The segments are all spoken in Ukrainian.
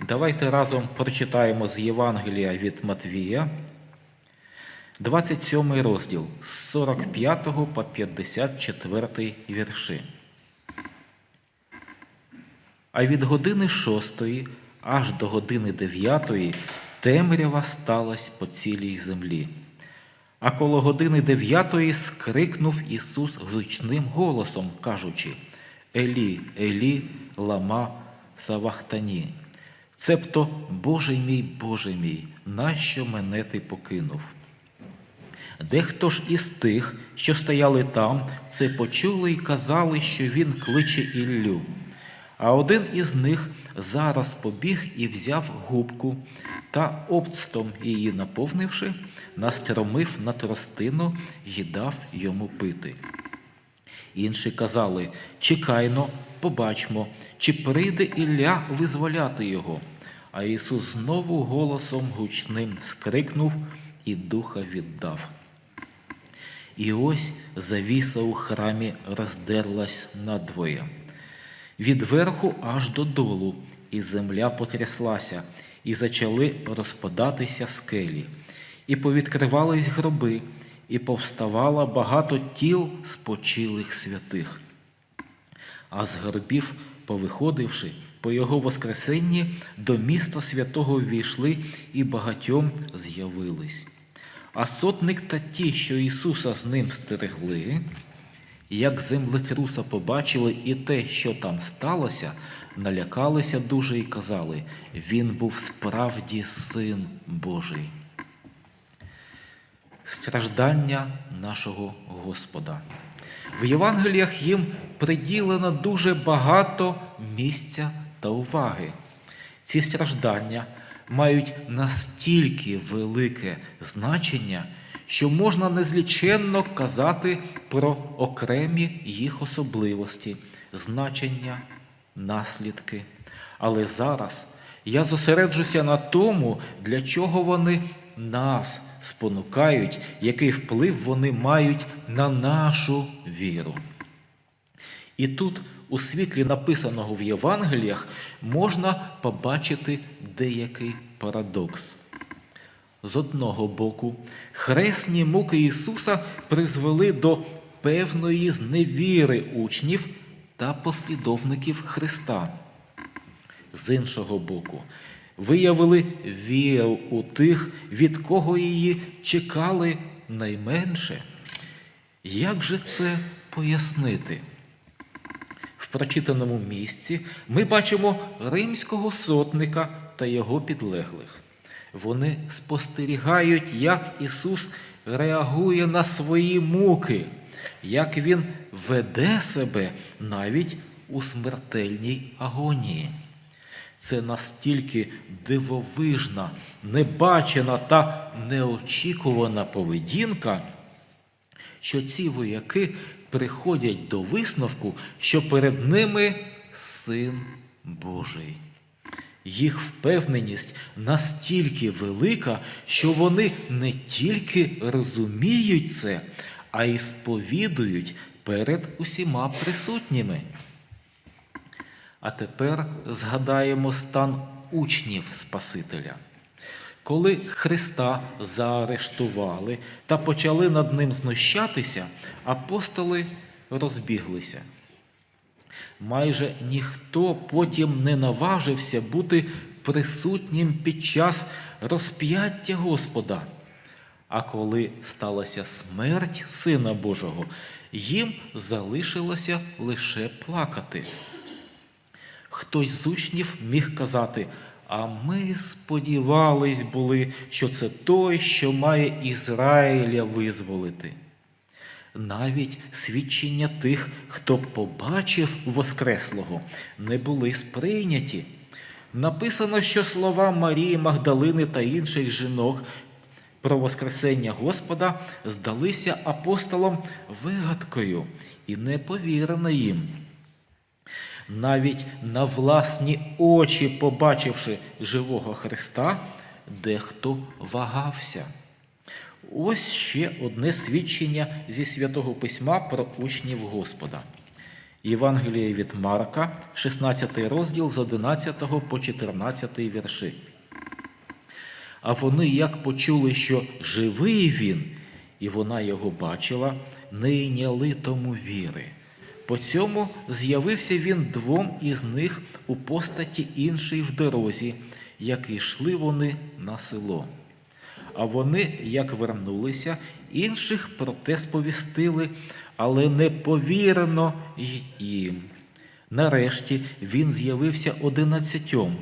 Давайте разом прочитаємо з Євангелія від Матвія, 27 розділ з 45 по 54 вірші. А від години шостої аж до години дев'ятої темрява сталась по цілій землі. А коло години дев'ятої скрикнув Ісус гучним голосом, кажучи: Елі, Елі, лама савахтані. Цебто, Боже мій, Боже мій, нащо мене ти покинув? Дехто ж із тих, що стояли там, це почули й казали, що він кличе Іллю. А один із них зараз побіг і взяв губку та обцтом її наповнивши, настромив на тростину й дав йому пити. Інші казали: Чекайно, побачмо, чи прийде Ілля визволяти його. А Ісус знову голосом гучним скрикнув і духа віддав. І ось завіса у храмі роздерлась надвоє. Від верху аж додолу, і земля потряслася, і зачали розпадатися скелі, і повідкривались гроби, і повставало багато тіл спочилих святих. А з гробів, повиходивши, по його воскресенні до міста святого ввійшли і багатьом з'явились. А сотник та ті, що Ісуса з ним стерегли, як землетруса побачили і те, що там сталося, налякалися дуже і казали, він був справді син Божий. Страждання нашого Господа. В Євангеліях їм приділено дуже багато місця та уваги. Ці страждання мають настільки велике значення, що можна незліченно казати про окремі їх особливості, значення, наслідки. Але зараз я зосереджуся на тому, для чого вони нас спонукають, який вплив вони мають на нашу віру. І тут, у світлі написаного в Євангеліях, можна побачити деякий парадокс. З одного боку, хресні муки Ісуса призвели до певної зневіри учнів та послідовників Христа. З іншого боку, виявили віру у тих, від кого її чекали найменше. Як же це пояснити? В прочитаному місці ми бачимо римського сотника та його підлеглих. Вони спостерігають, як Ісус реагує на свої муки, як Він веде себе навіть у смертельній агонії. Це настільки дивовижна, небачена та неочікувана поведінка, що ці вояки приходять до висновку, що перед ними син Божий. Їх впевненість настільки велика, що вони не тільки розуміють це, а й сповідують перед усіма присутніми. А тепер згадаємо стан учнів Спасителя. Коли Христа заарештували та почали над ним знущатися, апостоли розбіглися. Майже ніхто потім не наважився бути присутнім під час розп'яття Господа. А коли сталася смерть Сина Божого, їм залишилося лише плакати. Хтось з учнів міг казати, а ми сподівались були, що це той, що має Ізраїля визволити. Навіть свідчення тих, хто побачив Воскреслого, не були сприйняті. Написано, що слова Марії Магдалини та інших жінок про Воскресення Господа здалися апостолам вигадкою і не повірено їм. Навіть на власні очі, побачивши живого Христа, дехто вагався. Ось ще одне свідчення зі святого письма про учнів Господа. Євангеліє від Марка, 16 розділ з 11 по 14 вірші. А вони, як почули, що живий він, і вона його бачила, не йняли тому віри. По цьому з'явився він двом із них у постаті іншій в дорозі, як йшли вони на село. А вони, як вернулися, інших про те сповістили, але не повірено їм. Нарешті він з'явився одинадцятьом,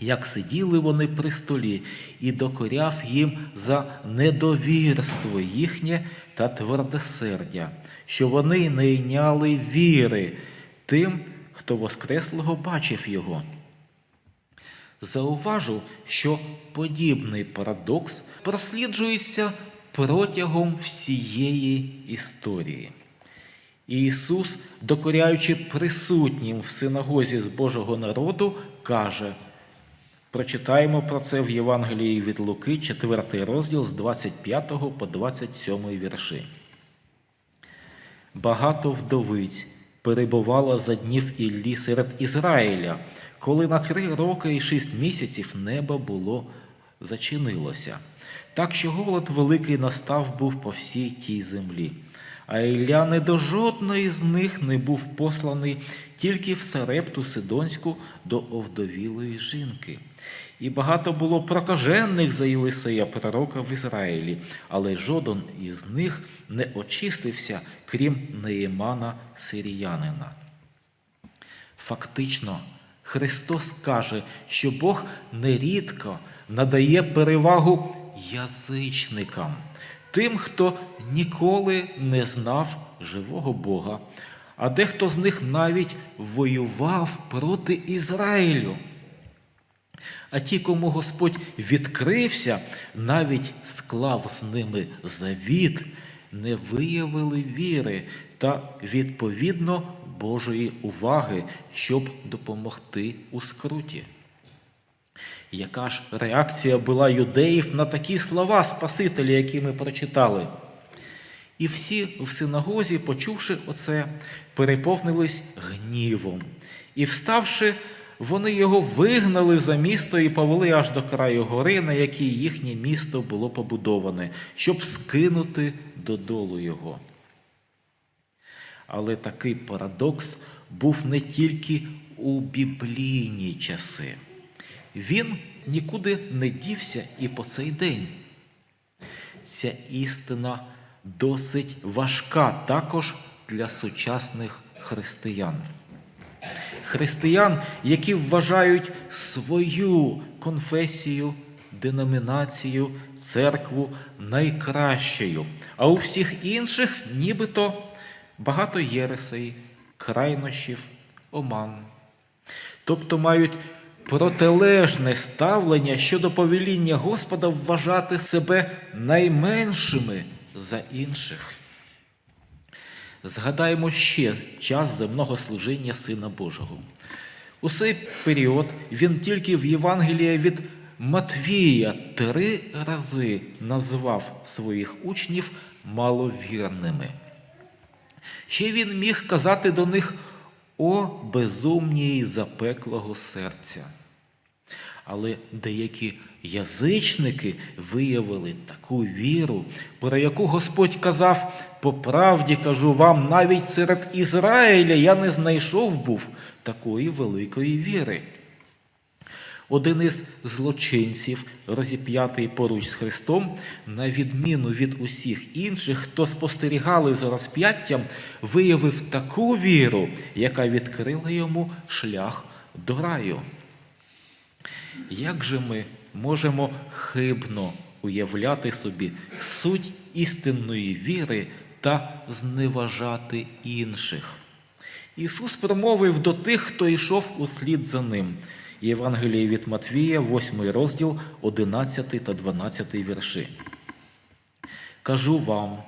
як сиділи вони при столі, і докоряв їм за недовірство їхнє та твердосердя, що вони не йняли віри тим, хто воскреслого бачив його. Зауважу, що подібний парадокс просліджується протягом всієї історії. Ісус, докоряючи присутнім в синагозі з Божого народу, каже, прочитаємо про це в Євангелії від Луки, 4 розділ з 25 по 27 вірші. Багато вдовиць перебувало за днів Іллі серед Ізраїля, коли на три роки і шість місяців небо було зачинилося. Так що голод великий настав був по всій тій землі. А Ілля не до жодної з них не був посланий тільки в Сарепту Сидонську до овдовілої жінки. І багато було прокажених за Єлисея пророка в Ізраїлі, але жоден із них не очистився, крім Неємана Сиріянина. Фактично, Христос каже, що Бог нерідко надає перевагу язичникам, тим, хто ніколи не знав живого Бога, а дехто з них навіть воював проти Ізраїлю. А ті, кому Господь відкрився, навіть склав з ними завіт, не виявили віри та відповідно Божої уваги, щоб допомогти у скруті. Яка ж реакція була юдеїв на такі слова Спасителя, які ми прочитали? І всі в синагозі, почувши оце, переповнились гнівом. І вставши, вони його вигнали за місто і повели аж до краю гори, на якій їхнє місто було побудоване, щоб скинути додолу його. Але такий парадокс був не тільки у біблійні часи. Він нікуди не дівся і по цей день. Ця істина досить важка також для сучасних християн. Християн, які вважають свою конфесію, деномінацію, церкву найкращою, а у всіх інших нібито багато єресей, крайнощів, оман. Тобто мають протилежне ставлення щодо повеління Господа вважати себе найменшими за інших. Згадаємо ще час земного служіння Сина Божого. У цей період він тільки в Євангелії від Матвія три рази назвав своїх учнів маловірними. Ще він міг казати до них о безумній запеклого серця. Але деякі язичники виявили таку віру, про яку Господь казав, по правді кажу вам, навіть серед Ізраїля я не знайшов був такої великої віри. Один із злочинців, розіп'ятий поруч з Христом, на відміну від усіх інших, хто спостерігали за розп'яттям, виявив таку віру, яка відкрила йому шлях до раю. Як же ми можемо хибно уявляти собі суть істинної віри та зневажати інших? Ісус промовив до тих, хто йшов услід за ним. Євангеліє від Матвія, 8 розділ, 11 та 12 вірші. Кажу вам,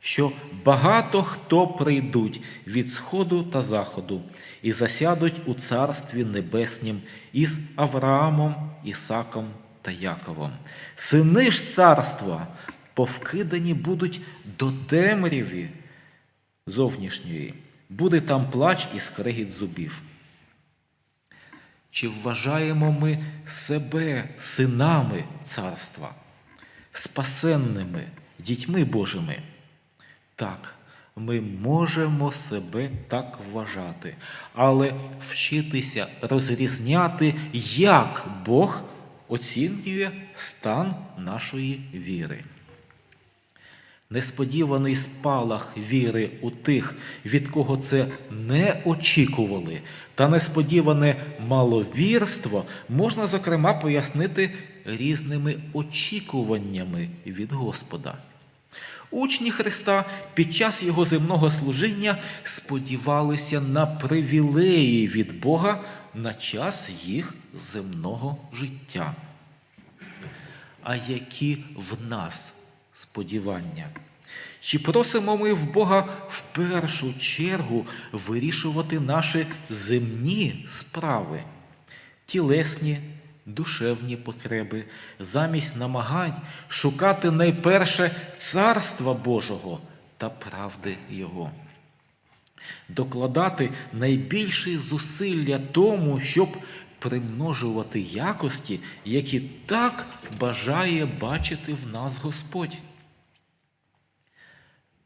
що багато хто прийдуть від сходу та заходу і засядуть у царстві небеснім із Авраамом, Ісаком та Яковом. Сини ж царства повкидані будуть до темряві зовнішньої, буде там плач і скрегіт зубів. Чи вважаємо ми себе синами царства, спасенними дітьми Божими? Так, ми можемо себе так вважати, але вчитися розрізняти, як Бог оцінює стан нашої віри. Несподіваний спалах віри у тих, від кого це не очікували, та несподіване маловірство можна, зокрема, пояснити різними очікуваннями від Господа. Учні Христа під час Його земного служіння сподівалися на привілеї від Бога на час їх земного життя. А які в нас сподівання? Чи просимо ми в Бога в першу чергу вирішувати наші земні справи, тілесні, душевні потреби, замість намагань шукати найперше Царства Божого та правди Його? Докладати найбільші зусилля тому, щоб примножувати якості, які так бажає бачити в нас Господь.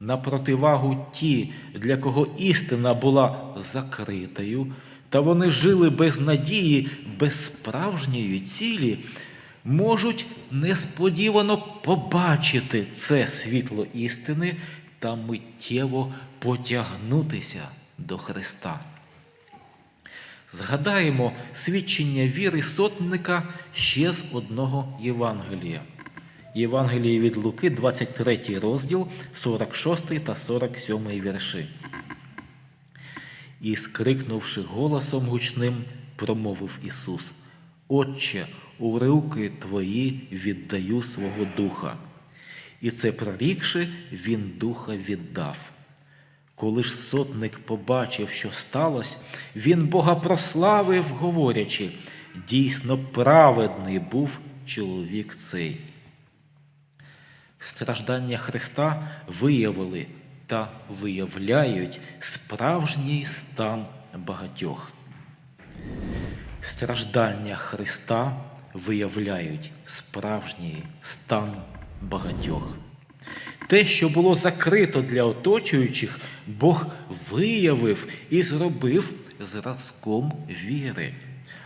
На противагу ті, для кого істина була закритою, та вони жили без надії, без справжньої цілі, можуть несподівано побачити це світло істини та миттєво потягнутися до Христа. Згадаємо свідчення віри сотника ще з одного Євангелія. Євангеліє від Луки, 23 розділ, 46 та 47 вірші. І, скрикнувши голосом гучним, промовив Ісус: Отче, у руки Твої віддаю свого духа. І це прорікши, Він духа віддав. Коли ж сотник побачив, що сталося, він Бога прославив, говорячи, дійсно праведний був чоловік цей. Страждання Христа виявили та виявляють справжній стан багатьох. Страждання Христа виявляють справжній стан багатьох. Те, що було закрито для оточуючих, Бог виявив і зробив зразком віри.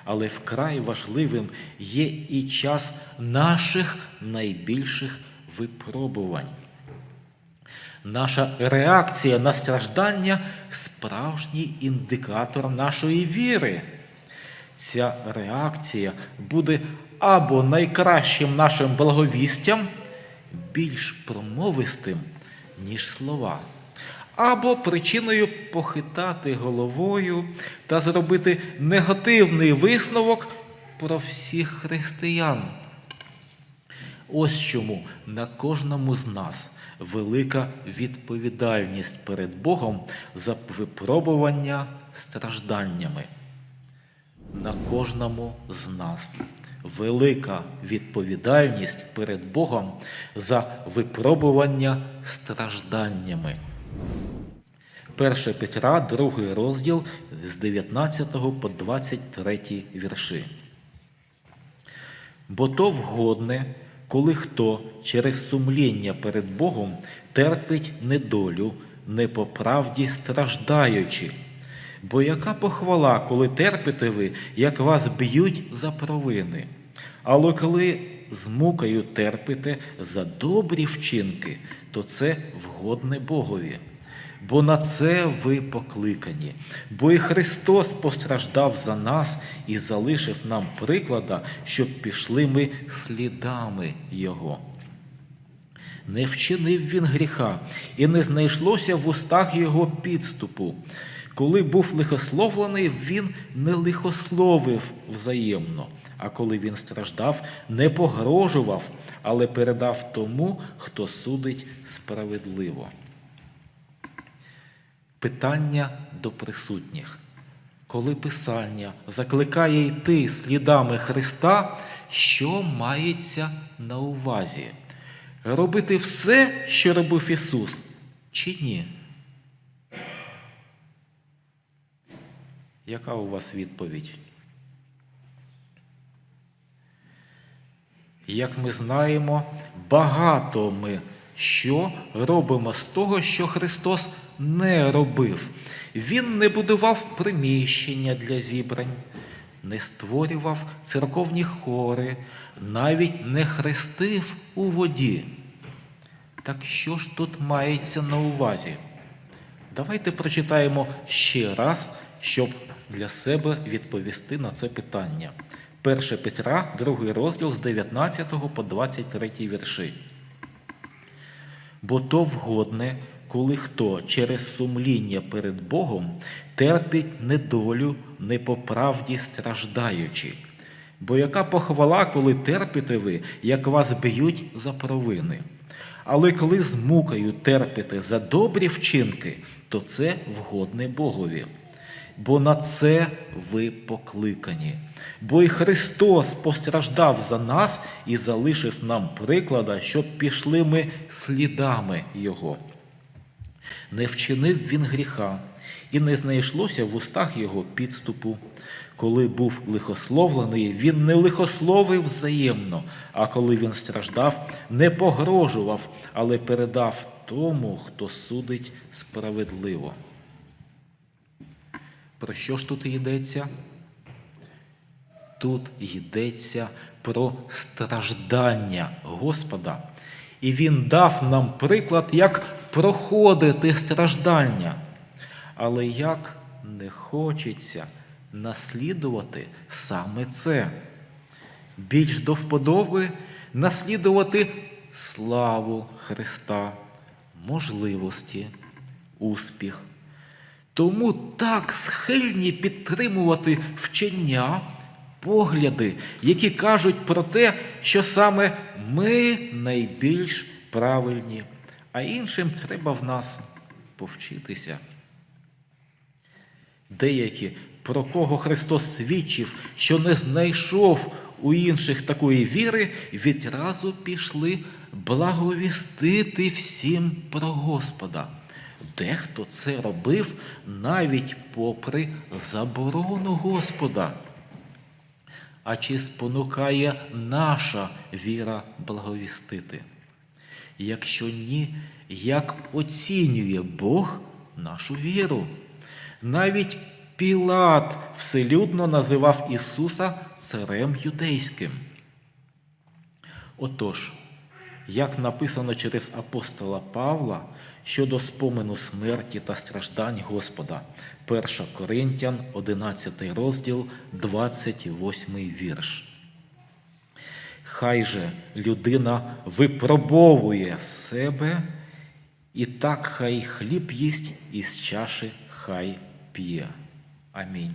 Але вкрай важливим є і час наших найбільших випробувань. Наша реакція на страждання справжній індикатор нашої віри. Ця реакція буде або найкращим нашим благовістям, більш промовистим, ніж слова, або причиною похитати головою та зробити негативний висновок про всіх християн. Ось чому на кожному з нас велика відповідальність перед Богом за випробування стражданнями. На кожному з нас велика відповідальність перед Богом за випробування стражданнями. 1 Петра, 2 розділ з 19 по 23 вірші. Бо то вгодне, коли хто через сумління перед Богом терпить недолю, не по правді страждаючи. Бо яка похвала, коли терпите ви, як вас б'ють за провини? Але коли з мукою терпите за добрі вчинки, то це вгодне Богові. Бо на це ви покликані, бо і Христос постраждав за нас і залишив нам приклада, щоб пішли ми слідами Його. Не вчинив він гріха, і не знайшлося в устах його підступу. Коли був лихословлений, він не лихословив взаємно, а коли він страждав, не погрожував, але передав тому, хто судить справедливо. Питання до присутніх. Коли Писання закликає йти слідами Христа, що мається на увазі? Робити все, що робив Ісус, чи ні? Яка у вас відповідь? Як ми знаємо, багато ми що робимо з того, що Христос не робив. Він не будував приміщення для зібрань, не створював церковні хори, навіть не хрестив у воді. Так що ж тут мається на увазі? Давайте прочитаємо ще раз, щоб для себе відповісти на це питання. 1 Петра, 2 розділ з 19 по 23 вірші. Бо то вгодне, коли хто через сумління перед Богом терпить недолю, не по правді страждаючи. Бо яка похвала, коли терпите ви, як вас б'ють за провини? Але коли з мукою терпите за добрі вчинки, то це вгодне Богові. Бо на це ви покликані. Бо і Христос постраждав за нас і залишив нам приклада, щоб пішли ми слідами Його. Не вчинив він гріха, і не знайшлося в устах його підступу. Коли був лихословлений, він не лихословив взаємно, а коли він страждав, не погрожував, але передав тому, хто судить справедливо. Про що ж тут йдеться? Тут йдеться про страждання Господа. І Він дав нам приклад, як проходити страждання. Але як не хочеться наслідувати саме це. Більш до вподоби наслідувати славу Христа, можливості, успіх. Тому так схильні підтримувати вчення, погляди, які кажуть про те, що саме ми найбільш правильні, а іншим треба в нас повчитися. Деякі, про кого Христос свідчив, що не знайшов у інших такої віри, відразу пішли благовістити всім про Господа. Дехто це робив навіть попри заборону Господа. А чи спонукає наша віра благовістити? Якщо ні, як оцінює Бог нашу віру? Навіть Пілат вселюдно називав Ісуса царем юдейським. Отож, як написано через апостола Павла щодо спомену смерті та страждань Господа, 1 Коринтян, 11 розділ, 28 вірш. Хай же людина випробовує себе, і так хай хліб їсть із чаші хай п'є. Амінь.